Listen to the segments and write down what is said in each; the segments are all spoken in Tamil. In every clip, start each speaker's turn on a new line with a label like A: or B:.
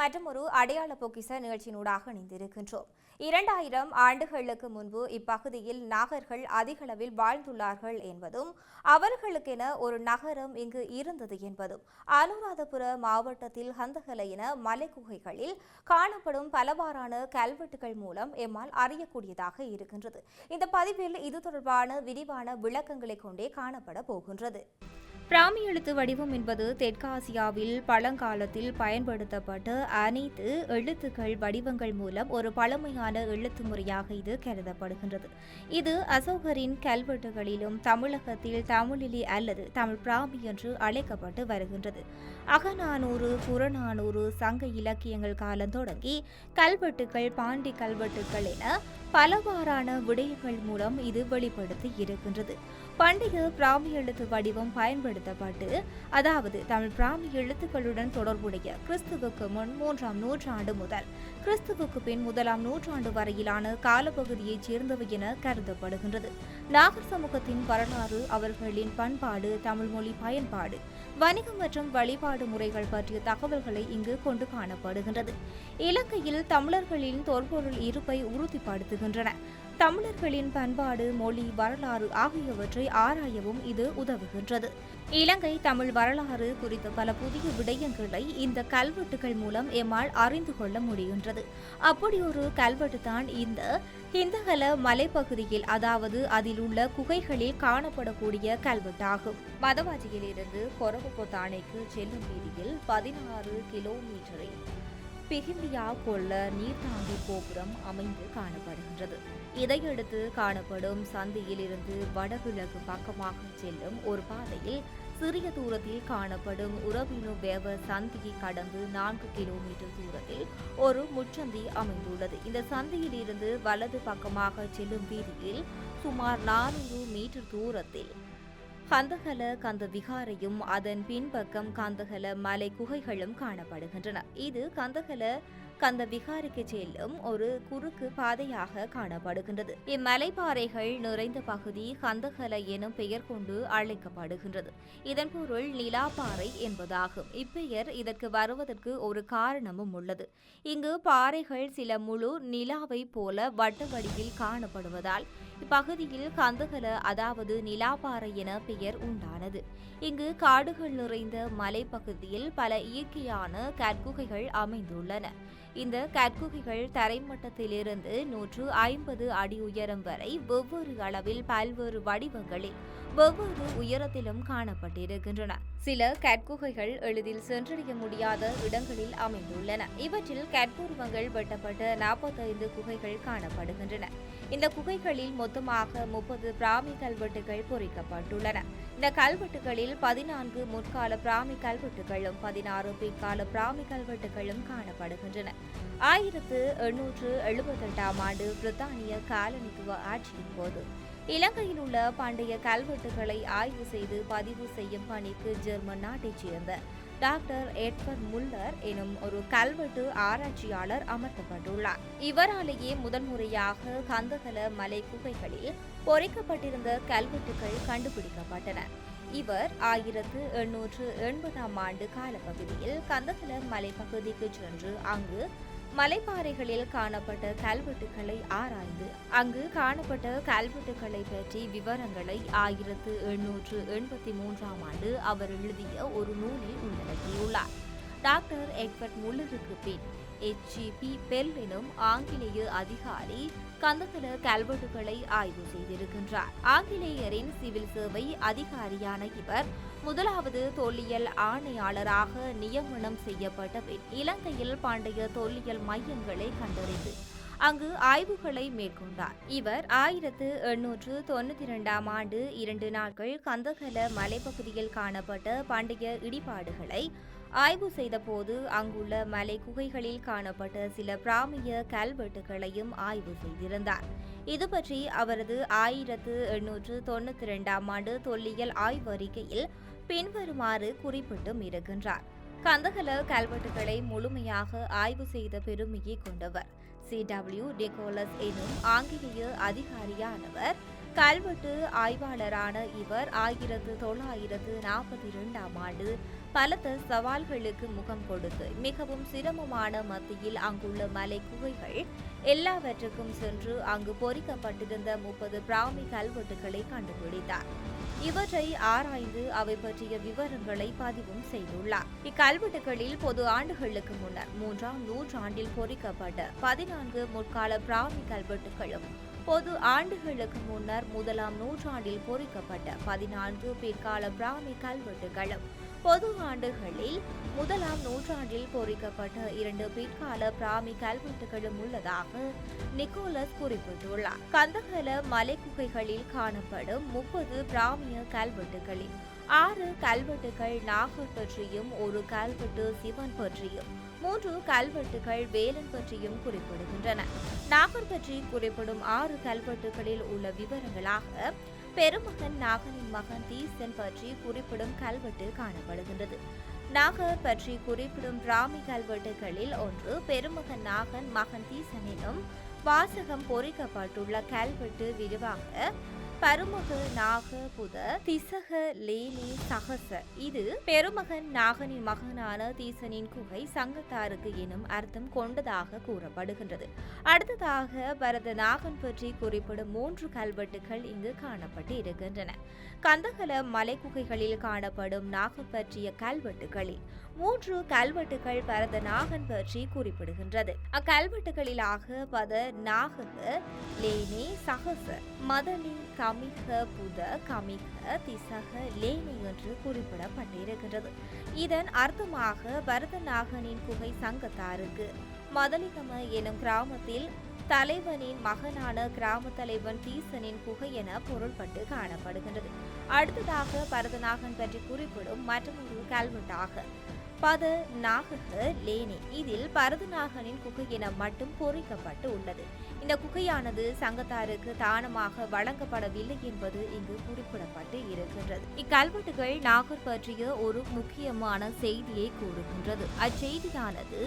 A: மற்றும் ஒரு அடையாள பொக்கிச நிகழ்ச்சியினூடாக இணைந்திருக்கின்றோம். இரண்டாயிரம் ஆண்டுகளுக்கு முன்பு இப்பகுதியில் நாகர்கள் அதிகளவில் வாழ்ந்துள்ளார்கள் என்பதும் அவர்களுக்கென ஒரு நகரம் இங்கு இருந்தது என்பதும் அனுராதபுர மாவட்டத்தில் ஹந்தகலையின என மலைக்குகைகளில் காணப்படும் பலவாறான கல்வெட்டுகள் மூலம் எம்மால் அறியக்கூடியதாக இருக்கின்றது. இந்த பதிவில் இது தொடர்பான விரிவான விளக்கங்களை கொண்டே காணப்பட போகின்றது. பிராமி எழுத்து வடிவம் என்பது தெற்காசியாவில் பழங்காலத்தில் பயன்படுத்தப்பட்ட அனைத்து எழுத்துக்கள் வடிவங்கள் மூலம் ஒரு பழமையான எழுத்து முறையாக இது கருதப்படுகின்றது. இது அசோகரின் கல்வெட்டுகளிலும் தமிழகத்தில் தமிழிலி அல்லது தமிழ் பிராமி என்று அழைக்கப்பட்டு வருகின்றது. அகநானூறு புறநானூறு சங்க இலக்கியங்கள் காலம் தொடங்கி கல்வெட்டுகள் பாண்டி கல்வெட்டுகள் என பலவாறான விடயங்கள் மூலம் இது வெளிப்படுத்தி இருக்கின்றது. பண்டைய பிராமி எழுத்து வடிவம் பயன்படுத்தப்பட்டு அதாவது தமிழ் பிராமி எழுத்துக்களுடன் தொடர்புடைய கிறிஸ்துவுக்கு முன் மூன்றாம் நூற்றாண்டு முதல் கிறிஸ்துவுக்கு பின் முதலாம் நூற்றாண்டு வரையிலான காலப்பகுதியைச் சேர்ந்தவை என கருதப்படுகின்றது. நாகர் சமூகத்தின் வரலாறு அவர்களின் பண்பாடு தமிழ் மொழி பயன்பாடு வணிகம் மற்றும் வழிபாடு முறைகள் பற்றிய தகவல்களை இங்கு கொண்டு காணப்படுகின்றது. இலங்கையில் தமிழர்களின் தொல்பொருள் இருப்பை உறுதிப்படுத்துகின்றன. தமிழர்களின் பண்பாடு மொழி வரலாறு ஆகியவற்றை ஆராயவும் இது உதவுகின்றது. இலங்கை தமிழ் வரலாறு குறித்த பல புதிய விடயங்களை இந்த கல்வெட்டுகள் மூலம் எம்மால் அறிந்து கொள்ள முடிகின்றது. அப்படி ஒரு கல்வெட்டு தான் இந்த. ஹிந்தகல மலைப்பகுதியில் அதாவது அதில் உள்ள குகைகளில் காணப்படக்கூடிய கல்வெட்டாகும். மதவாஜியிலிருந்து கொரகுபொத்தானைக்கு செல்லும் வீதியில் பதினாறு கிலோமீட்டரில் பிகிந்தியா கொள்ள நீர்த்தாங்கி கோபுரம் அமைந்து காணப்படுகின்றது. இதையடுத்து காணப்படும் சந்தியிலிருந்து வடகிழக்கு பக்கமாக செல்லும் ஒரு பாதையில் சிறிய தூரத்தில் காணப்படும் உறவினு வேவ சந்தியை கடந்து நான்கு கிலோமீட்டர் தூரத்தில் ஒரு முச்சந்தி அமைந்துள்ளது. இந்த சந்தியில் இருந்து வலது பக்கமாக செல்லும் வீதியில் சுமார் நானூறு மீட்டர் தூரத்தில் கந்தகல கந்த விகாரையும் அதன் பின்பக்கம் கந்தகல மலை குகைகளும் காணப்படுகின்றன. இது கந்தகல கந்த விகாருக்கு செல்லும் ஒரு குறுக்கு பாதையாக காணப்படுகின்றது. இம்மலைப்பாறைகள் நிறைந்த பகுதி கந்தகல எனும் பெயர் கொண்டு அழைக்கப்படுகின்றது. இதன் பொருள் நிலாப்பாறை என்பதாகும். இப்பெயர் இதற்கு வருவதற்கு ஒரு காரணமும் உள்ளது. இங்கு பாறைகள் சில முழு நிலாவை போல வட்ட வடிவில் காணப்படுவதால் இப்பகுதியில் கந்தகல அதாவது நிலாப்பாறை என பெயர் உண்டானது. இங்கு காடுகள் நிறைந்த மலைப்பகுதியில் பல இயற்கையான கற்குகைகள் அமைந்துள்ளன. இந்த கற்குகைகள் தரைமட்டத்திலிருந்து நூற்று ஐம்பது அடி உயரம் வரை வெவ்வேறு அளவில் பல்வேறு வடிவங்களில் வெவ்வேறு உயரத்திலும் காணப்பட்டிருக்கின்றன. சில கற்குகைகள் எளிதில் சென்றடைய முடியாத இடங்களில் அமைந்துள்ளன. இவற்றில் கற்பூர்வங்கள் வெட்டப்பட்ட நாற்பத்தைந்து குகைகள் காணப்படுகின்றன. இந்த குகைகளில் மொத்தமாக முப்பது பிராமி கல்வெட்டுகள் பொறிக்கப்பட்டுள்ளன. இந்த கல்வெட்டுகளில் பதினான்கு முற்கால பிராமி கல்வெட்டுகளும் பதினாறு பிற்கால பிராமி கல்வெட்டுகளும் காணப்படுகின்றன. ஆயிரத்து எண்ணூற்று எழுபத்தெட்டாம் ஆண்டு பிரித்தானிய காலனித்துவ ஆட்சியின் போது இலங்கையில் உள்ள பண்டைய கல்வெட்டுகளை ஆய்வு செய்து பதிவு செய்யும் பணிக்கு ஜெர்மன் நாட்டைச் சேர்ந்த டாக்டர் எட்வர்ட் முல்லர் எனும் ஒரு கல்வெட்டு ஆராய்ச்சியாளர் அமர்த்தப்பட்டுள்ளார். இவராலேயே முதன்முறையாக கந்தகல மலை குகைகளில் பொறிக்கப்பட்டிருந்த கல்வெட்டுகள் கண்டுபிடிக்கப்பட்டன. இவர் ஆயிரத்து எண்ணூற்று எண்பதாம் ஆண்டு காலப்பகுதியில் கந்தகல மலைப்பகுதிக்கு சென்று அங்கு மலைப்பாறைகளில் காணப்பட்ட கல்வெட்டுகளை ஆராய்ந்து அங்கு காணப்பட்ட கல்வெட்டுகளை பற்றி விவரங்களை ஆயிரத்து எண்ணூற்று எண்பத்தி மூன்றாம் ஆண்டு அவர் எழுதிய ஒரு நூலில் உள்ளடக்கியுள்ளார். டாக்டர் எட்வர்ட் முல்லருக்கு பின் எச்ஜிபி பெல் எனும் ஆங்கிலேய அதிகாரி கந்தகல கல்வெட்டுகளை ஆய்வு செய்திருக்கின்றார். ஆங்கிலேயரின் சிவில் சேவை அதிகாரியான இவர் முதலாவது தொல்லியல் ஆணையாளராக நியமனம் செய்யப்பட்ட பின் இலங்கையில் பண்டைய தொல்லியல் மையங்களை கண்டறிந்து அங்கு ஆய்வுகளை மேற்கொண்டார். இவர் ஆயிரத்து எண்ணூற்று தொண்ணூற்றி இரண்டாம் ஆண்டு இரண்டு நாட்கள் கந்தகல மலைப்பகுதியில் காணப்பட்ட பண்டைய இடிபாடுகளை ஆய்வு செய்தபோது அங்குள்ள மலை குகைகளில் காணப்பட்ட சில பிராமிய கல்வெட்டுகளையும் ஆய்வு செய்திருந்தார். இது பற்றி அவரது ஆயிரத்து எண்ணூற்று தொண்ணூற்றி இரண்டாம் ஆண்டு தொல்லியல் ஆய்வறிக்கையில் பின்வருமாறு குறிப்பிட்டும் இருக்கின்றார் கந்தகல கல்வெட்டுகளை முழுமையாக ஆய்வு செய்த பெருமையை கொண்டவர். சி டபிள்யூ டெகோலஸ் எனும் ஆங்கிலேய அதிகாரியானவர் கல்வெட்டு ஆய்வாளரான இவர் ஆயிரத்து தொள்ளாயிரத்து நாற்பத்தி இரண்டாம் ஆண்டு பலத்த சவால்களுக்கு முகம் கொடுத்து மிகவும் சிரமமான மத்தியில் அங்குள்ள மலை குகைகள் எல்லாவற்றுக்கும் சென்று அங்கு பொறிக்கப்பட்டிருந்த முப்பது பிராமி கல்வெட்டுகளை கண்டுபிடித்தார். இவற்றை ஆராய்ந்து அவை பற்றிய விவரங்களை பதிவும் செய்துள்ளார். இக்கல்வெட்டுகளில் பொது ஆண்டுகளுக்கு முன்னர் மூன்றாம் நூற்றாண்டில் பொறிக்கப்பட்ட பதினான்கு முற்கால பிராமி கல்வெட்டுகளும் பொது ஆண்டுகளுக்கு முன்னர் முதலாம் நூற்றாண்டில் பொறிக்கப்பட்ட பதினான்கு பிற்கால பிராமி கல்வெட்டுகளும் பொது ஆண்டுகளில் முதலாம் நூற்றாண்டில் பொறிக்கப்பட்ட இரண்டு பிற்கால பிராமி கல்வெட்டுகளும் உள்ளதாக நிக்கோலஸ் குறிப்பிட்டுள்ளார். கந்தகல மலைக்குகைகளில் காணப்படும் முப்பது பிராமிய கல்வெட்டுகளில் ஆறு கல்வெட்டுகள் நாகர் பற்றியும் ஒரு கல்வெட்டு சிவன் பற்றியும் மூன்று கல்வெட்டுகள் வேலன் பற்றியும் குறிப்பிடுகின்றன. நாகர் பற்றி குறிப்பிடும் ஆறு கல்வெட்டுகளில் உள்ள விவரங்களாக பெருமகன் நாகனின் மகன் தீசன் பற்றி குறிப்பிடும் கல்வெட்டு காணப்படுகின்றது. நாகர் பற்றி குறிப்பிடும் பிராமி கல்வெட்டுகளில் ஒன்று பெருமகன் நாகன் மகன் தீசனினும் வாசகம் பொறிக்கப்பட்டுள்ள கல்வெட்டு விரிவாக பருமக நாக புத திசக லேனி சகச. இது பெருமகன் நாகனின் மகனான தீசனின் குகை சங்கத்தாருக்கு எனும் அர்த்தம் கொண்டதாக கூறப்படுகின்றது. அடுத்ததாக பரத நாகன் பற்றி குறிப்பிடும் மூன்று கல்வெட்டுகள் இங்கு காணப்பட்டு இருக்கின்றன கந்தகல மலைக்குகைகளில் காணப்படும் நாகம் பற்றிய கல்வெட்டுகளில் மூன்று கல்வெட்டுகள் பரத நாகன் பற்றி குறிப்பிடுகின்றது. அக்கல்வெட்டுகளிலாக பத நாகக லேனே சகச மதனி கமிக புத கமிக திசக லேனி என்று குறிப்பிடப்பட்டிருக்கின்றது. இதன் அர்த்தமாக பரதநாகனின் குகை சங்கத்தாருக்கு மதலிகம எனும் கிராமத்தில் தலைவனின் மகனான கிராம தலைவன் தீசனின் குகை என பொருள்பட்டு காணப்படுகின்றது. அடுத்ததாக பரதநாகன் பற்றி குறிப்பிடும் மற்றொரு கல்வெட்டாக பத நாகக லேனி. இதில் பரதநாகனின் குகை என மட்டும் பொறிக்கப்பட்டு உள்ளது. இந்த குகையானது சங்கத்தாருக்கு தானமாக வழங்கப்படவில்லை என்பது இங்கு குறிப்பிடப்பட்டு இருக்கின்றது. இக்கல்வெட்டுகள் நாகர் பற்றிய ஒரு முக்கியமான செய்தியை கூறுகின்றது. அச்செய்தியானது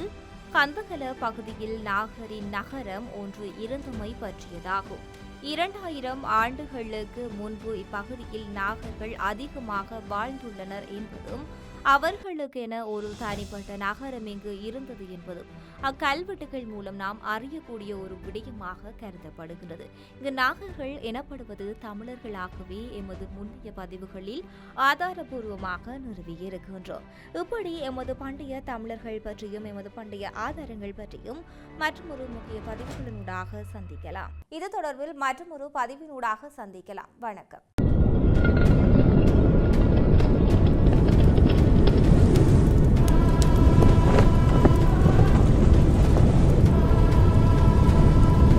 A: கந்தகல பகுதியில் நாகரின் நகரம் ஒன்று இருந்தமை பற்றியதாகும். இரண்டாயிரம் ஆண்டுகளுக்கு முன்பு இப்பகுதியில் நாகர்கள் அதிகமாக வாழ்ந்துள்ளனர் என்பதும் அவர்களுக்கென ஒரு தனிப்பட்ட நகரம் இங்கு இருந்தது என்பதும் அக்கல்வெட்டுகள் மூலம் நாம் அறியக்கூடிய ஒரு விடயமாக கருதப்படுகின்றது. இங்கு நாகர்கள் எனப்படுவது தமிழர்களாகவே எமது முந்தைய பதிவுகளில் ஆதாரபூர்வமாக நிறுவியிருக்கின்றோம். இப்படி எமது பண்டைய தமிழர்கள் பற்றியும் எமது பண்டைய ஆதாரங்கள் பற்றியும் மற்றொரு முக்கிய பதிவுகளினூடாக சந்திக்கலாம். இது தொடர்பில் மற்றொரு பதிவினூடாக சந்திக்கலாம். வணக்கம்.